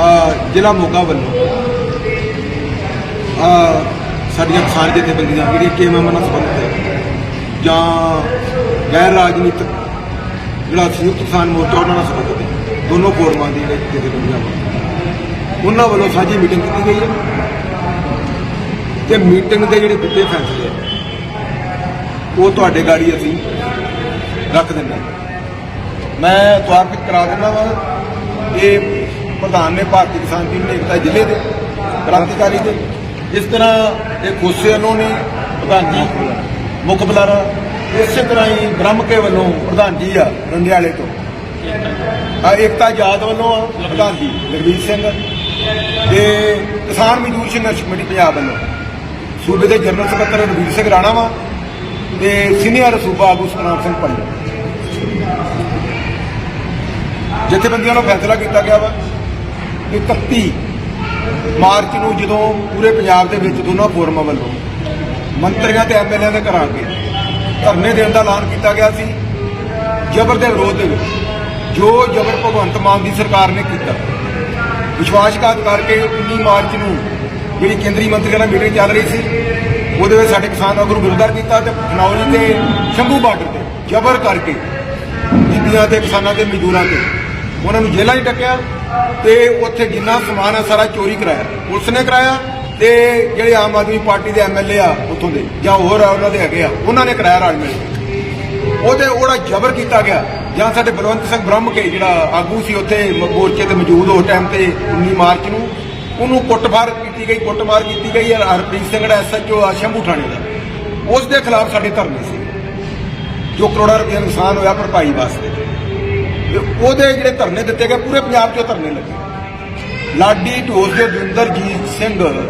ਅੱਜ ਜ਼ਿਲ੍ਹਾ ਮੋਗਾ ਵੱਲੋਂ ਸਾਡੀਆਂ ਕਿਸਾਨ ਜਥੇਬੰਦੀਆਂ ਜਿਹੜੀਆਂ ਕੇਐਮਐਮ ਨਾਲ ਸੰਬੰਧਿਤ ਹੈ ਜਾਂ ਗੈਰ ਰਾਜਨੀਤਿਕ ਜਿਹੜਾ ਸੰਯੁਕਤ ਕਿਸਾਨ ਮੋਰਚਾ ਉਹਨਾਂ ਨਾਲ ਸੰਬੰਧਿਤ ਹੈ ਦੋਨੋਂ ਫੋਰਮਾਂ ਦੀ ਜਿਹੜੇ ਜਥੇਬੰਦੀਆਂ ਉਹਨਾਂ ਵੱਲੋਂ ਸਾਂਝੀ ਮੀਟਿੰਗ ਕੀਤੀ ਗਈ ਹੈ। ਤੇ ਮੀਟਿੰਗ ਦੇ ਜਿਹੜੇ ਦਿੱਤੇ ਫੈਸਲੇ ਆ, ਉਹ ਤੁਹਾਡੇ ਗਾੜੀ ਅਸੀਂ ਰੱਖ ਦਿੰਦੇ ਹਾਂ। ਮੈਂ ਤੁਹਾਰਪਿਤ ਕਰਾ ਦਿੰਦਾ ਵਾਂ। ਇਹ ਪ੍ਰਧਾਨ ਨੇ ਭਾਰਤੀ ਕਿਸਾਨ ਯੂਨੀਅਨ ਏਕਤਾ ਜ਼ਿਲ੍ਹੇ ਦੇ, ਕ੍ਰਾਂਤੀਕਾਰੀ ਦੇ। ਇਸ ਤਰ੍ਹਾਂ ਇਹ ਖੋਸੇ ਵੱਲੋਂ ਨੇ ਪ੍ਰਧਾਨ ਜੀ, ਮੁੱਖ ਬੁਲਾਰਾ। ਇਸੇ ਤਰ੍ਹਾਂ ਹੀ ਬ੍ਰਹਮਕੇ ਵੱਲੋਂ ਪ੍ਰਧਾਨ ਜੀ ਆ ਰੰਡਿਆਲੇ ਤੋਂ। ਆ, ਏਕਤਾ ਯਾਦ ਵੱਲੋਂ ਆ, ਪ੍ਰਧਾਨ ਜੀ ਲਖਵੀਰ ਸਿੰਘ। ਤੇ ਕਿਸਾਨ ਮਜ਼ਦੂਰ ਸੰਘਰਸ਼ ਕਮੇਟੀ ਪੰਜਾਬ ਵੱਲੋਂ। ਸੂਬੇ ਦੇ ਜਨਰਲ ਸਕੱਤਰ ਰਣਵੀਰ ਸਿੰਘ ਰਾਣਾ ਵਾ ਤੇ ਸੀਨੀਅਰ ਸੂਬਾ ਆਗੂ ਸਤਨਾਮ ਸਿੰਘ ਪੰਡਿਤ। ਜਥੇਬੰਦੀਆਂ ਨੂੰ ਫੈਸਲਾ ਕੀਤਾ ਗਿਆ ਵਾ ਕਿ 31 ਮਾਰਚ ਨੂੰ ਜਦੋਂ ਪੂਰੇ ਪੰਜਾਬ ਦੇ ਵਿੱਚ ਦੋਨਾਂ ਫੋਰਮਾਂ ਵੱਲੋਂ ਮੰਤਰੀਆਂ ਤੇ ਐਮਐਲਏ ਦੇ ਘਰਾਂ ਕੇ ਧਰਨੇ ਦੇਣ ਦਾ ਐਲਾਨ ਕੀਤਾ ਗਿਆ ਸੀ, ਜ਼ਬਰ ਦੇ ਵਿਰੋਧ ਦੇ ਵਿੱਚ, ਜੋ ਜ਼ਬਰ ਭਗਵੰਤ ਮਾਨ ਦੀ ਸਰਕਾਰ ਨੇ ਕੀਤਾ। ਵਿਸ਼ਵਾਸਘਾਤ ਕਰਕੇ 19 ਮਾਰਚ ਨੂੰ ਜਿਹੜੀ ਕੇਂਦਰੀ ਮੰਤਰੀਆਂ ਨਾਲ ਮੀਟਿੰਗ ਚੱਲ ਰਹੀ ਸੀ, ਉਹਦੇ ਵਿੱਚ ਸਾਡੇ ਕਿਸਾਨ ਆਗੂ ਨੂੰ ਗ੍ਰਿਫਤਾਰ ਕੀਤਾ ਤੇ ਖਨੌਰੀ ਤੇ ਸ਼ੰਭੂ ਬਾਰਡਰ ਤੇ ਜ਼ਬਰ ਕਰਕੇ ਬੀਬੀਆਂ ਤੇ ਕਿਸਾਨਾਂ ਤੇ ਮਜ਼ਦੂਰਾਂ ਤੇ ਉਹਨਾਂ ਨੂੰ ਜੇਲ੍ਹਾਂ 'ਚ ਟੱਕਿਆ ਤੇ ਉੱਥੇ ਜਿੰਨਾ ਸਮਾਨ ਹੈ ਸਾਰਾ ਚੋਰੀ ਕਰਾਇਆ। ਪੁਲਿਸ ਨੇ ਕਰਾਇਆ ਤੇ ਜਿਹੜੇ ਆਮ ਆਦਮੀ ਪਾਰਟੀ ਦੇ ਐਮਐਲਏ ਆ ਉੱਥੋਂ ਦੇ, ਜਾਂ ਹੋਰ ਆ ਉਹਨਾਂ ਦੇ ਹੈਗੇ ਆ, ਉਹਨਾਂ ਨੇ ਕਰਾਇਆ ਰਲ ਮਿਲ। ਕੇ ਉਹਦੇ ਉਹਦਾ ਜ਼ਬਰ ਕੀਤਾ ਗਿਆ। ਜਾਂ ਸਾਡੇ ਬਲਵੰਤ ਸਿੰਘ ਬ੍ਰਹਮ ਕੇ ਜਿਹੜਾ ਆਗੂ ਸੀ ਉੱਥੇ ਮੋਰਚੇ ਤੇ ਮੌਜੂਦ ਉਸ ਟਾਈਮ ਤੇ 19 ਮਾਰਚ ਨੂੰ, ਉਹਨੂੰ ਕੁੱਟਮਾਰ ਕੀਤੀ ਗਈ, ਕੁੱਟਮਾਰ ਕੀਤੀ ਗਈ ਹੈ ਹਰਪ੍ਰੀਤ ਸਿੰਘ ਦਾ ਐਸਐਚਓ ਆ ਸ਼ੰਭੂ ਥਾਣੇ ਦਾ। ਉਸ ਦੇ ਖਿਲਾਫ ਸਾਡੇ ਧਰਨੇ ਸੀ। ਜੋ ਕਰੋੜਾਂ ਰੁਪਏ ਨੁਕਸਾਨ ਹੋਇਆ ਭਰਪਾਈ ਵਾਸਤੇ। ਉਹਦੇ ਜਿਹੜੇ ਧਰਨੇ ਦਿੱਤੇ ਗਏ, ਪੂਰੇ ਪੰਜਾਬ 'ਚੋਂ ਧਰਨੇ ਲੱਗੇ। ਲਾਡੀ ਢੋਸ ਦੇ ਦਵਿੰਦਰਜੀਤ ਸਿੰਘ,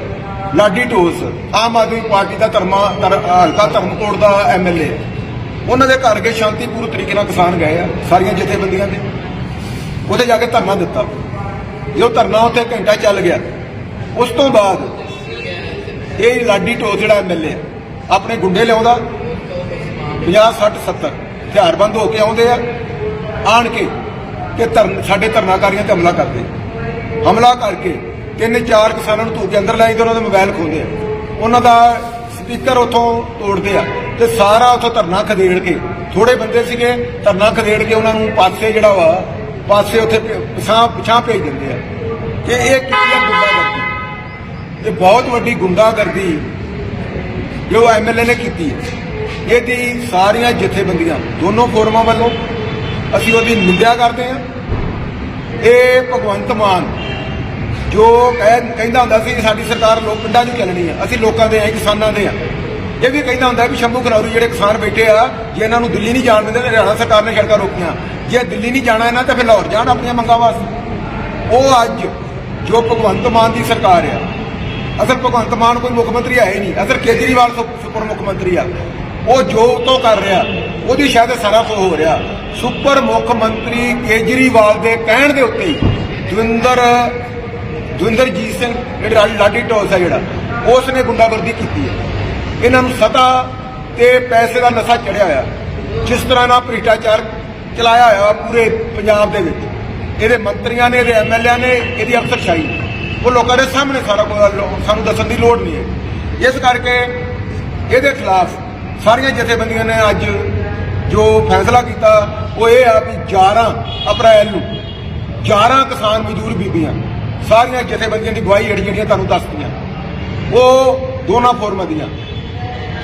ਲਾਡੀ ਢੋਸ, ਆਮ ਆਦਮੀ ਪਾਰਟੀ ਦਾ ਧਰਮਾ, ਧਰ- ਹਲਕਾ ਧਰਮਕੋਟ ਦਾ ਐਮਐਲਏ ਉਹਨਾਂ ਦੇ ਘਰ ਕੇ ਸ਼ਾਂਤੀਪੂਰਨ ਤਰੀਕੇ ਨਾਲ ਕਿਸਾਨ ਗਏ ਆ, ਸਾਰੀਆਂ ਜਥੇਬੰਦੀਆਂ ਦੇ। ਉਹਦੇ ਜਾ ਕੇ ਧਰਨਾ ਦਿੱਤਾ। ਜੋ ਧਰਨਾ ਉੱਥੇ ਘੰਟਾ ਚੱਲ ਗਿਆ, ਉਸ ਤੋਂ ਬਾਅਦ ਇਹ ਲਾਡੀ ਢੋਸ ਜਿਹੜਾ ਐਮਐਲਏ ਆਪਣੇ ਗੁੰਡੇ ਲਿਆਉਂਦਾ। 50 60 70 ਹਥਿਆਰਬੰਦ ਹੋ ਕੇ ਆਉਂਦੇ ਆ। ਆਣ ਕੇ ਤੇ ਧਰਨ ਸਾਡੇ ਧਰਨਾਕਾਰੀਆਂ ਤੇ ਹਮਲਾ ਕਰਦੇ। ਹਮਲਾ ਕਰਕੇ ਤਿੰਨ ਚਾਰ ਕਿਸਾਨਾਂ ਨੂੰ ਧੂ ਕੇ ਅੰਦਰ ਲੈ ਜਾਂਦੇ ਉਹਨਾਂ ਦੇ ਮੋਬਾਈਲ ਖੋਲਦੇ ਆ। ਉਹਨਾਂ ਦਾ ਸਪੀਕਰ ਉਥੋਂ ਤੋੜਦੇ ਆ ਤੇ ਸਾਰਾ ਉਥੋਂ ਧਰਨਾ ਖਦੇੜ ਕੇ ਥੋੜੇ ਬੰਦੇ ਸੀਗੇ, ਧਰਨਾ ਖਦੇੜ ਕੇ ਉਹਨਾਂ ਨੂੰ ਪਾਸੇ ਜਿਹੜਾ ਵਾ, ਪਾਸੇ ਉੱਥੇ ਪਿਛਾਂ ਪਿਛਾਂ ਭੇਜ ਦਿੰਦੇ ਆ। ਕਿ ਇਹ ਕੀ ਆ ਗੁੰਡਾਗਰਦੀ। ਇਹ ਬਹੁਤ ਵੱਡੀ ਗੁੰਡਾਗਰਦੀ ਜੋ ਐਮਐਲਏ ਨੇ ਕੀਤੀ ਹੈ। ਇਹਦੀ ਸਾਰੀਆਂ ਜਥੇਬੰਦੀਆਂ ਦੋਨੋਂ ਫੋਰਮਾਂ ਵੱਲੋਂ ਅਸੀਂ ਉਹਦੀ ਨਿੰਦਿਆ ਕਰਦੇ ਹਾਂ। ਇਹ ਭਗਵੰਤ ਮਾਨ ਜੋ ਕਹਿੰਦਾ ਹੁੰਦਾ ਸੀ ਕਿ ਸਾਡੀ ਸਰਕਾਰ ਲੋਕ ਪਿੰਡਾਂ 'ਚ ਚੱਲਣੀ ਹੈ ਅਸੀਂ ਲੋਕਾਂ ਦੇ ਆ ਕਿਸਾਨਾਂ ਦੇ ਆ। ਇਹ ਵੀ ਕਹਿੰਦਾ ਹੁੰਦਾ ਵੀ ਸ਼ੰਭੂ ਖਨੌਰੀ ਜਿਹੜੇ ਕਿਸਾਨ ਬੈਠੇ ਆ, ਜੇ ਇਹਨਾਂ ਨੂੰ ਦਿੱਲੀ ਨਹੀਂ ਜਾਣ ਦਿੰਦੇ ਨੇ ਹਰਿਆਣਾ ਸਰਕਾਰ ਨੇ ਸੜਕਾਂ ਰੋਕੀਆਂ। ਜੇ ਦਿੱਲੀ ਨਹੀਂ ਜਾਣਾ ਇਹਨਾਂ ਤਾਂ ਫਿਰ ਲਾਹੌਰ ਜਾਣ ਆਪਣੀਆਂ ਮੰਗਾਂ ਵਾਸਤੇ। ਉਹ ਅੱਜ ਜੋ ਭਗਵੰਤ ਮਾਨ ਦੀ ਸਰਕਾਰ ਆ, ਅਸਲ ਭਗਵੰਤ ਮਾਨ ਕੋਈ ਮੁੱਖ ਮੰਤਰੀ ਹੈ ਹੀ ਨਹੀਂ, ਅਸਲ ਕੇਜਰੀਵਾਲ ਸੁ- ਸੁਪਰ ਮੁੱਖ ਮੰਤਰੀ ਆ। ਉਹ ਜੋ ਤੋਂ ਕਰ ਰਿਹਾ, ਉਹਦੀ ਸ਼ਾਇਦ ਸਾਰਾ ਕੁਝ ਹੋ ਰਿਹਾ। ਸੁਪਰ ਮੁੱਖ ਮੰਤਰੀ ਕੇਜਰੀਵਾਲ ਦੇ ਕਹਿਣ ਦੇ ਉੱਤੇ ਦਵਿੰਦਰ ਦਵਿੰਦਰਜੀਤ ਸਿੰਘ ਜਿਹੜੇ ਲਾਡੀ ਟੋਸ ਹੈ ਜਿਹੜਾ ਉਸ ਨੇ ਗੁੰਡਾਗਰਦੀ ਕੀਤੀ ਹੈ। ਇਹਨਾਂ ਨੂੰ ਸਤਾ ਤੇ ਪੈਸੇ ਦਾ ਨਸ਼ਾ ਚੜਿਆ ਹੋਇਆ, ਜਿਸ ਤਰ੍ਹਾਂ ਨਾਲ ਭ੍ਰਿਸ਼ਟਾਚਾਰ ਚਲਾਇਆ ਹੋਇਆ ਪੂਰੇ ਪੰਜਾਬ ਦੇ ਵਿੱਚ। ਇਹਦੇ ਮੰਤਰੀਆਂ ਨੇ, ਇਹਦੇ ਐਮਐਲਏ ਨੇ, ਇਹਦੀ ਅਫਸਰਸ਼ਾਹੀ ਨੇ। ਉਹ ਲੋਕਾਂ ਦੇ ਸਾਹਮਣੇ ਸਾਰਾ ਕੁਝ ਸਾਨੂੰ ਦੱਸਣ ਦੀ ਲੋੜ ਨਹੀਂ ਹੈ। ਇਸ ਕਰਕੇ ਇਹਦੇ ਖਿਲਾਫ ਸਾਰੀਆਂ ਜਥੇਬੰਦੀਆਂ ਨੇ ਅੱਜ ਜੋ ਫੈਸਲਾ ਕੀਤਾ, ਉਹ ਇਹ ਆ ਵੀ 11 ਅਪ੍ਰੈਲ ਨੂੰ 11 ਕਿਸਾਨ ਮਜ਼ਦੂਰ ਬੀਬੀਆਂ, ਸਾਰੀਆਂ ਜਥੇਬੰਦੀਆਂ ਦੀ ਗਵਾਹੀ ਜਿਹੜੀ ਜਿਹੜੀਆਂ ਤੁਹਾਨੂੰ ਦੱਸਦੀਆਂ ਉਹ ਦੋਨਾਂ ਫੋਰਮਾਂ ਦੀਆਂ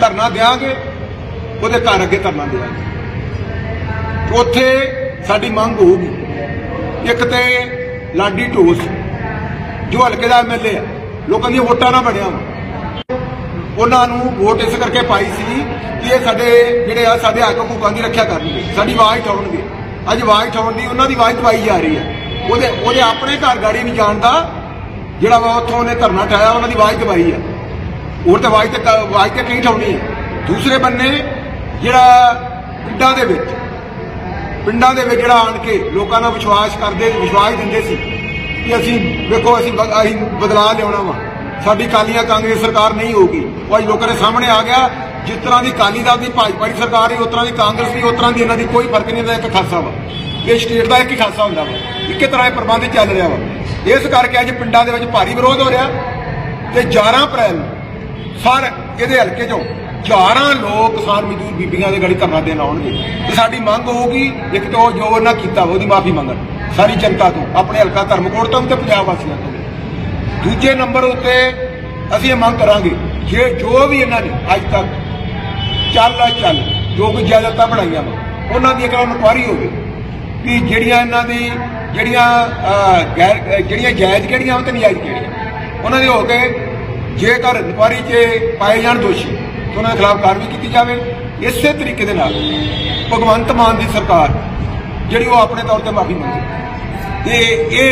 ਧਰਨਾ ਦੇਾਂਗੇ ਉਹਦੇ ਘਰ ਅੱਗੇ ਧਰਨਾ ਦੇਾਂਗੇ ਉੱਥੇ ਸਾਡੀ ਮੰਗ ਹੋਊਗੀ, ਇੱਕ ਤੇ ਲਾਡੀ ਢੋਸ, ਜੋ ਹਲਕੇ ਦਾ ਐਮਐਲਏ ਆ, ਲੋਕਾਂ ਦੀਆਂ ਵੋਟਾਂ ਨਾਲ ਬਣਿਆ ਵਾ। ਉਹਨਾਂ ਨੂੰ ਵੋਟ ਇਸ ਕਰਕੇ ਪਾਈ ਸੀ ਕਿ ਇਹ ਸਾਡੇ ਜਿਹੜੇ ਆ, ਸਾਡੇ ਹੱਕ ਹਕੂਕਾਂ ਦੀ ਰੱਖਿਆ ਕਰਨਗੇ, ਸਾਡੀ ਆਵਾਜ਼ ਉਠਾਉਣਗੇ। ਅੱਜ ਆਵਾਜ਼ ਉਠਾਉਣ ਦੀ ਉਹਨਾਂ ਦੀ ਆਵਾਜ਼ ਦਵਾਈ ਜਾ ਰਹੀ ਹੈ। ਉਹਦੇ ਉਹਦੇ ਆਪਣੇ ਘਰ ਗਾੜੀ ਨਹੀਂ ਜਾਣਦਾ ਜਿਹੜਾ ਵਾ ਉੱਥੋਂ ਉਹਨੇ ਧਰਨਾ ਠਾਇਆ, ਉਹਨਾਂ ਦੀ ਆਵਾਜ਼ ਦਵਾਈ ਹੈ। ਹੋਰ ਤਾਂ ਆਵਾਜ਼ ਤੇ ਆਵਾਜ਼ ਤੇ ਕਹੀਂ ਠਾਉਣੀ ਹੈ। ਦੂਸਰੇ ਬੰਨੇ ਜਿਹੜਾ ਪਿੰਡਾਂ ਦੇ ਵਿੱਚ, ਪਿੰਡਾਂ ਦੇ ਵਿੱਚ ਜਿਹੜਾ ਆਣ ਕੇ ਲੋਕਾਂ ਨਾਲ ਵਿਸ਼ਵਾਸ ਕਰਦੇ, ਵਿਸ਼ਵਾਸ ਦਿੰਦੇ ਸੀ ਕਿ ਅਸੀਂ ਵੇਖੋ, ਅਸੀਂ ਅਸੀਂ ਬਦਲਾਅ ਲਿਆਉਣਾ ਵਾ। ਸਾਡੀ ਕਾਲੀਆਂ ਕਾਂਗਰਸ ਸਰਕਾਰ ਨਹੀਂ ਹੋਊਗੀ। ਉਹ ਅੱਜ ਲੋਕਾਂ ਦੇ ਸਾਹਮਣੇ ਆ ਗਿਆ ਜਿਸ ਤਰ੍ਹਾਂ ਦੀ ਕਾਲੀ ਦਲ ਦੀ, ਭਾਜਪਾ ਦੀ ਸਰਕਾਰ ਹੈ ਉਸ ਤਰ੍ਹਾਂ ਦੀ ਕਾਂਗਰਸ ਦੀ, ਉਸ ਤਰ੍ਹਾਂ ਦੀ ਇਹਨਾਂ ਦੀ ਕੋਈ ਫ਼ਰਕ ਨਹੀਂ ਇਹਦਾ ਇੱਕ ਖਾਸਾ ਵਾ। ਇਹ ਸਟੇਟ ਦਾ ਇੱਕ ਹੀ ਖਾਸਾ ਹੁੰਦਾ ਵਾ। ਇੱਕੇ ਤਰ੍ਹਾਂ ਇਹ ਪ੍ਰਬੰਧ ਚੱਲ ਰਿਹਾ ਵਾ। ਇਸ ਕਰਕੇ ਅੱਜ ਪਿੰਡਾਂ ਦੇ ਵਿੱਚ ਭਾਰੀ ਵਿਰੋਧ ਹੋ ਰਿਹਾ ਤੇ 11 ਅਪ੍ਰੈਲ ਨੂੰ ਸਰ ਇਹਦੇ ਹਲਕੇ ਚੋਂ 11 ਲੋਕ ਕਿਸਾਨ ਮਜ਼ਦੂਰ ਬੀਬੀਆਂ ਦੇ ਗੜੀ ਧਰਨਾ ਦੇਣ ਆਉਣਗੇ। ਤੇ ਸਾਡੀ ਮੰਗ ਹੋਊਗੀ, ਇੱਕ ਤਾਂ ਉਹ ਜੋ ਉਹਨਾਂ ਕੀਤਾ ਵਾ, ਉਹਦੀ ਮਾਫੀ ਮੰਗਣ। ਸਾਰੀ ਜਨਤਾ ਤੋਂ, ਆਪਣੇ ਹਲਕਾ ਧਰਮਕੋਟ ਤੋਂ ਵੀ ਤੇ ਪੰਜਾਬ ਵਾਸੀਆਂ ਤੋਂ ਦੂਜੇ ਨੰਬਰ ਉੱਤੇ ਅਸੀਂ ਇਹ ਮੰਗ ਕਰਾਂਗੇ, ਜੇ ਜੋ ਵੀ ਇਹਨਾਂ ਨੇ ਅੱਜ ਤੱਕ ਚੱਲ ਆ ਚੱਲ, ਜੋ ਕੋਈ ਜਾਇਦਾਦਾਂ ਬਣਾਈਆਂ ਵਾ ਉਹਨਾਂ ਦੀ ਇੱਕ ਇਨਕੁਆਰੀ ਹੋਵੇ ਵੀ ਜਿਹੜੀਆਂ ਇਹਨਾਂ ਦੀ, ਜਿਹੜੀਆਂ ਗੈਰ, ਜਿਹੜੀਆਂ ਜਾਇਜ਼ ਕਿਹੜੀਆਂ ਉਹ ਤੇ ਨਜਾਇਜ਼ ਕਿਹੜੀਆਂ। ਉਹਨਾਂ ਦੇ ਹੋ ਕੇ ਜੇਕਰ ਇਨਕੁਆਰੀ 'ਚ ਪਾਏ ਜਾਣ ਦੋਸ਼ੀ, ਤਾਂ ਉਹਨਾਂ ਦੇ ਖਿਲਾਫ ਕਾਰਵਾਈ ਕੀਤੀ ਜਾਵੇ। ਇਸੇ ਤਰੀਕੇ ਦੇ ਨਾਲ ਭਗਵੰਤ ਮਾਨ ਦੀ ਸਰਕਾਰ, ਜਿਹੜੀ ਉਹ ਆਪਣੇ ਤੌਰ ਤੇ ਮਾਫੀ ਮੰਗੇ ਤੇ ਇਹ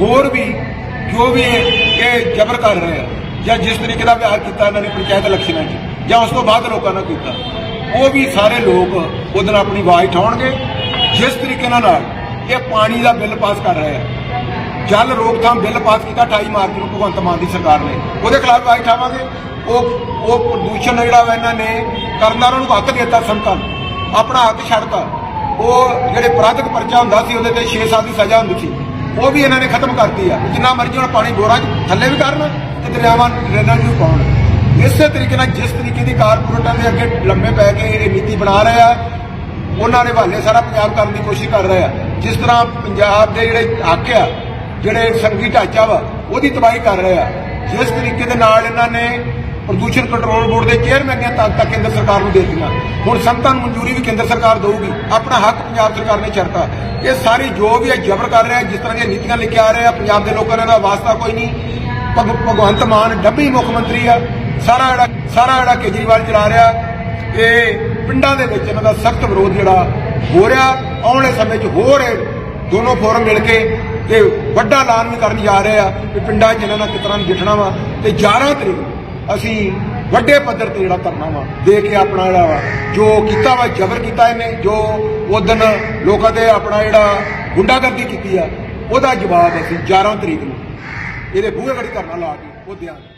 ਹੋਰ ਵੀ, ਜੋ ਵੀ ਇਹ ਇਹ ਜ਼ਬਰ ਕਰ ਰਹੇ ਆ, ਜਾਂ ਜਿਸ ਤਰੀਕੇ ਦਾ ਵਿਹਾਰ ਕੀਤਾ ਇਹਨਾਂ ਨੇ ਪੰਚਾਇਤ ਇਲੈਕਸ਼ਨਾਂ 'ਚ ਜਾਂ ਉਸ ਤੋਂ ਬਾਅਦ ਲੋਕਾਂ ਨਾਲ ਕੀਤਾ। ਉਹ ਵੀ ਸਾਰੇ ਲੋਕ ਉਹਦੇ ਨਾਲ ਆਪਣੀ ਆਵਾਜ਼ ਉਠਾਉਣਗੇ। ਜਿਸ ਤਰੀਕੇ ਨਾਲ ਇਹ ਪਾਣੀ ਦਾ ਬਿੱਲ ਪਾਸ ਕਰ ਰਹੇ ਆ। ਜਲ ਰੋਕਥਾਮ ਬਿੱਲ ਪਾਸ ਕੀਤਾ 28 ਮਾਰਚ ਨੂੰ ਭਗਵੰਤ ਮਾਨ ਦੀ ਸਰਕਾਰ ਨੇ। ਉਹਦੇ ਖਿਲਾਫ ਆਵਾਜ਼ ਉਠਾਵਾਂਗੇ। ਉਹ ਉਹ ਪ੍ਰਦੂਸ਼ਣ ਜਿਹੜਾ ਵਾ ਇਹਨਾਂ ਨੇ ਕਰਨਾ ਉਹਨਾਂ ਨੂੰ ਹੱਕ ਦਿੱਤਾ ਸੰਤਾਂ ਆਪਣਾ ਹੱਕ ਛੱਡਤਾ। ਉਹ ਜਿਹੜੇ ਅਪਰਾਧਿਕ ਪਰਚਾ ਹੁੰਦਾ ਸੀ, ਉਹਦੇ ਤੇ 6 ਸਾਲ ਦੀ ਸਜ਼ਾ ਹੁੰਦੀ ਸੀ। ਉਹ ਵੀ ਇਹਨਾਂ ਨੇ ਖਤਮ ਕਰਤੀ ਆ। ਜਿੰਨਾ ਮਰਜ਼ੀ ਹੁਣ ਪਾਣੀ ਗੋਰਾ ਥੱਲੇ ਵੀ ਕਰਨ ਤੇ ਦਰਿਆਵਾਂ ਰੇਨਾਂ ਨੂੰ ਪਾਉਣ। ਇਸੇ ਤਰੀਕੇ ਨਾਲ ਜਿਸ ਤਰੀਕੇ ਦੀ ਕਾਰਪੋਰੇਟਾਂ ਦੇ ਅੱਗੇ ਲੰਮੇ ਪੈ ਕੇ ਇਹ ਨੀਤੀ ਬਣਾ ਰਹੇ ਆ, ਉਹਨਾਂ ਦੇ ਹਵਾਲੇ ਸਾਰਾ ਪੰਜਾਬ ਕਰਨ ਦੀ ਕੋਸ਼ਿਸ਼ ਕਰ ਰਹੇ ਆ। ਜਿਸ ਤਰ੍ਹਾਂ ਪੰਜਾਬ ਦੇ ਜਿਹੜੇ ਹੱਕ ਆ, ਜਿਹੜੇ ਸੰਗੀ ਢਾਂਚਾ ਵਾ, ਉਹਦੀ ਤਬਾਹੀ ਕਰ ਰਹੇ ਆ। ਜਿਸ ਤਰੀਕੇ ਦੇ ਨਾਲ ਇਹਨਾਂ ਨੇ ਪ੍ਰਦੂਸ਼ਣ ਕੰਟਰੋਲ ਬੋਰਡ ਦੇ ਚੇਅਰਮੈਨ ਦੀਆਂ ਤਾਕਤਾਂ ਕੇਂਦਰ ਸਰਕਾਰ ਨੂੰ ਦੇ ਦਿੱਤੀਆਂ ਹੁਣ ਸੰਤਾਂ ਨੂੰ ਮਨਜ਼ੂਰੀ ਵੀ ਕੇਂਦਰ ਸਰਕਾਰ ਦੇਊਗੀ। ਆਪਣਾ ਹੱਕ ਪੰਜਾਬ ਸਰਕਾਰ ਨੇ ਛੱਡਤਾ ਇਹ ਸਾਰੀ ਜੋ ਵੀ ਇਹ ਜ਼ਬਰ ਕਰ ਰਿਹਾ, ਜਿਸ ਤਰ੍ਹਾਂ ਦੀਆਂ ਨੀਤੀਆਂ ਲੈ ਕੇ ਆ ਰਿਹਾ, ਪੰਜਾਬ ਦੇ ਲੋਕਾਂ ਨਾਲ ਵਾਸਤਾ ਕੋਈ ਨਹੀਂ। ਭਗ- ਭਗਵੰਤ ਮਾਨ ਡੱਬੀ ਮੁੱਖ ਮੰਤਰੀ ਆ। ਸਾਰਾ ਜਿਹੜਾ ਸਾਰਾ ਜਿਹੜਾ ਕੇਜਰੀਵਾਲ ਚਲਾ ਰਿਹਾ, ਇਹ ਪਿੰਡਾਂ ਦੇ ਵਿੱਚ ਇਹਨਾਂ ਦਾ ਸਖਤ ਵਿਰੋਧ ਜਿਹੜਾ ਹੋ ਰਿਹਾ, ਆਉਣ ਵਾਲੇ ਸਮੇਂ 'ਚ ਹੋਰ ਇਹ ਦੋਨੋਂ ਫੋਰਮ ਮਿਲ ਕੇ ਤੇ ਵੱਡਾ ਐਲਾਨ ਵੀ ਕਰਨ ਜਾ ਰਹੇ ਆ ਕਿ ਪਿੰਡਾਂ 'ਚ ਇਹਨਾਂ ਦਾ ਕਿਸ ਤਰ੍ਹਾਂ ਨਜਿੱਠਣਾ ਵਾ ਤੇ 11 ਤਰੀਕ ਨੂੰ ਅਸੀਂ ਵੱਡੇ ਪੱਧਰ ਤੇ ਜਿਹੜਾ ਧਰਨਾ ਵਾ, ਦੇ ਕੇ ਆਪਣਾ ਜਿਹੜਾ ਵਾ, ਜੋ ਕੀਤਾ ਵਾ, ਜ਼ਬਰ ਕੀਤਾ ਇਹਨੇ, ਜੋ ਉਦਨ ਲੋਕਾਂ ਦੇ ਆਪਣਾ ਜਿਹੜਾ ਗੁੰਡਾਗਰਦੀ ਕੀਤੀ ਆ, ਉਹਦਾ ਜਵਾਬ ਅਸੀਂ 11 ਤਰੀਕ ਨੂੰ ਇਹਦੇ ਬੂਹੇ ਗੜੀ ਧਰਨਾ ਲਾ ਕੇ ਉਹ ਦਿਆਂਗੇ।